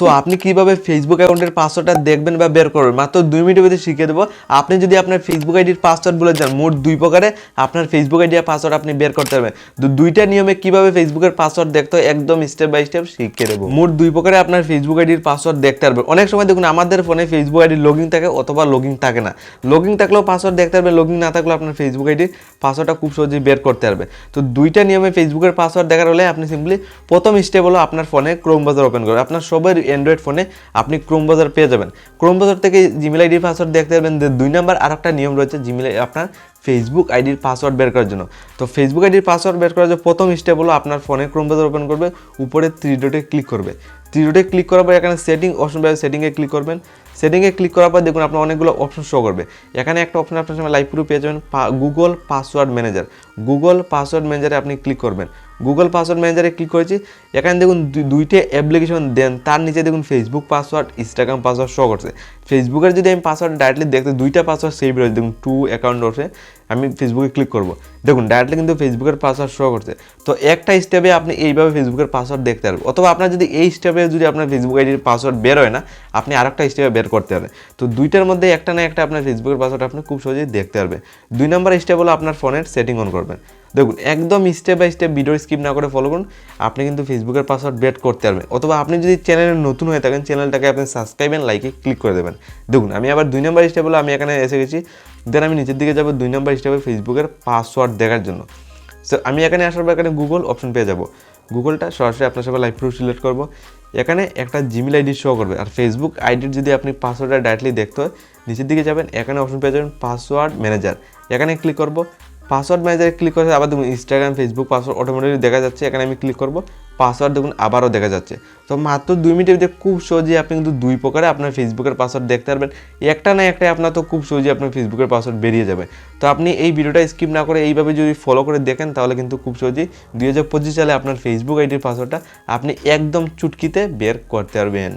So আপনি কীভাবে Facebook অ্যাকাউন্টের পাসওয়ার্ডটা দেখবেন বা বের করবেন? মাত্র দুই মিনিটের মধ্যে শিখিয়ে দেবো। আপনি যদি আপনার ফেসবুক আইডির পাসওয়ার্ড বলে যান, মোট দুই প্রকারে আপনার ফেসবুক আইডির পাসওয়ার্ড আপনি বের করতে পারবেন। তো দুইটা নিয়মে কীভাবে ফেসবুকের পাসওয়ার্ড দেখতে হয়, একদম স্টেপ বাই স্টেপ শিখিয়ে দেবো। মোট দুই প্রকারে আপনার ফেসবুক আইডির পাসওয়ার্ড দেখতে পারবেন। অনেক সময় দেখুন, আমাদের ফোনে ফেসবুক আইডির লগিং থাকে অথবা লগিং থাকে না। লগিং থাকলেও পাসওয়ার্ড দেখতে পারবেন লগিং না থাকলেও আপনার ফেসবুক আইডির পাসওয়ার্ডটা খুব সহজেই বের করতে পারবে। তো দুইটা নিয়মে ফেসবুকের পাসওয়ার্ড দেখার হলে আপনি সিম্পলি প্রথম স্টেপ হলো আপনার ফোনে ক্রোম বাজার ওপেন করবেন। আপনার সবার অ্যান্ড্রয়েড ফোনে আপনি ক্রোম বাজার পেয়ে যাবেন। ক্রোম বাজার থেকে জিমেল আইডির পাসওয়ার্ড দেখতে পারবেন। যে দুই নাম্বার আর একটা নিয়ম রয়েছে জিমেল আপনার ফেসবুক আইডির পাসওয়ার্ড বের করার জন্য। তো ফেসবুক আইডির পাসওয়ার্ড বের করার জন্য প্রথম স্টেপ হলো আপনার ফোনে ক্রোম বাজার ওপেন করবে, উপরে থ্রি ডটে ক্লিক করবে। থ্রি ডটে ক্লিক করার পর এখানে সেটিং অপশন পাবে সেটিংয়ে ক্লিক করবেন। সেটিংয়ে ক্লিক করার পর দেখুন আপনার অনেকগুলো অপশন শো করবে। এখানে একটা অপশন আপনার সামনে লাইভ পেয়ে যাবেন Google password manager Google password ম্যানেজারে আপনি ক্লিক করবেন। গুগল পাসওয়ার্ড ম্যানেজারে ক্লিক করেছি। এখানে দেখুন দুই- দুইটা অ্যাপ্লিকেশন দেন, তার নিচে দেখুন Facebook password Instagram password show করছে। ফেসবুকের যদি আমি পাসওয়ার্ড ডাইরেক্টলি দেখতে, দুইটা পাসওয়ার্ড সেভ রয়েছে দেখুন টু অ্যাকাউন্ট রয়েছে, আমি ফেসবুকে ক্লিক করব। দেখুন ডাইরেক্টলি কিন্তু ফেসবুকের পাসওয়ার্ড শো করছে। তো একটা স্টেপে আপনি এইভাবে ফেসবুকের পাসওয়ার্ড দেখতে পারবেন। অথবা আপনার যদি এই স্টেপে যদি আপনার ফেসবুক আইডির পাসওয়ার্ড বের হয় না, আপনি আরেকটা স্টেপে বের করতে পারবেন তো দুইটার মধ্যে একটা না একটা আপনার ফেসবুকের পাসওয়ার্ড আপনি খুব সহজেই দেখতে পারবেন। দুই নম্বর স্টেপ হলো আপনার ফোনের সেটিং অন করবেন। দেখুন, একদম step by step video skip না করে ফলো করুন, আপনি কিন্তু ফেসবুকের পাসওয়ার্ড বেট করতে পারবেন। অথবা আপনি যদি চ্যানেলে নতুন হয়ে থাকেন চ্যানেলটাকে আপনি সাবস্ক্রাইব এন্ড লাইকে ক্লিক করে দেবেন। দেখুন, আমি আবার দুই নম্বর স্টেপ হলো আমি এখানে এসে গেছি। দেন আমি নিচের দিকে যাব। দুই নম্বর স্টেপে ফেসবুকের পাসওয়ার্ড দেখার জন্য। সো আমি এখানে আসার পর এখানে গুগল অপশন পেয়ে যাব। গুগলটা সরাসরি আপনার সাথে লাইভ প্রুফ সিলেক্ট করব। এখানে একটা জিমেল আইডি শো করবে। আর ফেসবুক আইডির যদি আপনি পাসওয়ার্ডটা ডাইরেক্টলি দেখতে হয়, নিচের দিকে যাবেন, এখানে অপশন পেয়ে যাবেন পাসওয়ার্ড ম্যানেজার এখানে ক্লিক করব। পাসওয়ার্ড ম্যানেজারে ক্লিক করে আবার দেখুন ইনস্টাগ্রাম ফেসবুক পাসওয়ার্ড অটোমেটিক দেখা যাচ্ছে। এখানে আমি ক্লিক করব। পাসওয়ার্ড দেখুন আবারও দেখা যাচ্ছে। তো মাত্র দুই মিনিটের ভিতরে খুব সহজেই আপনি কিন্তু দুই প্রকারে আপনার ফেসবুকের পাসওয়ার্ড দেখতে পারবেন। একটা না একটাই আপনার তো খুব সহজেই আপনার ফেসবুকের পাসওয়ার্ড বেরিয়ে যাবে। তো আপনি এই ভিডিওটা স্কিপ না করে এইভাবে যদি ফলো করে দেখেন, তাহলে কিন্তু খুব সহজেই দুই হাজার পঁচিশ সালে আপনার ফেসবুক আইডির পাসওয়ার্ডটা আপনি একদম চুটকিতে বের করতে পারবেন।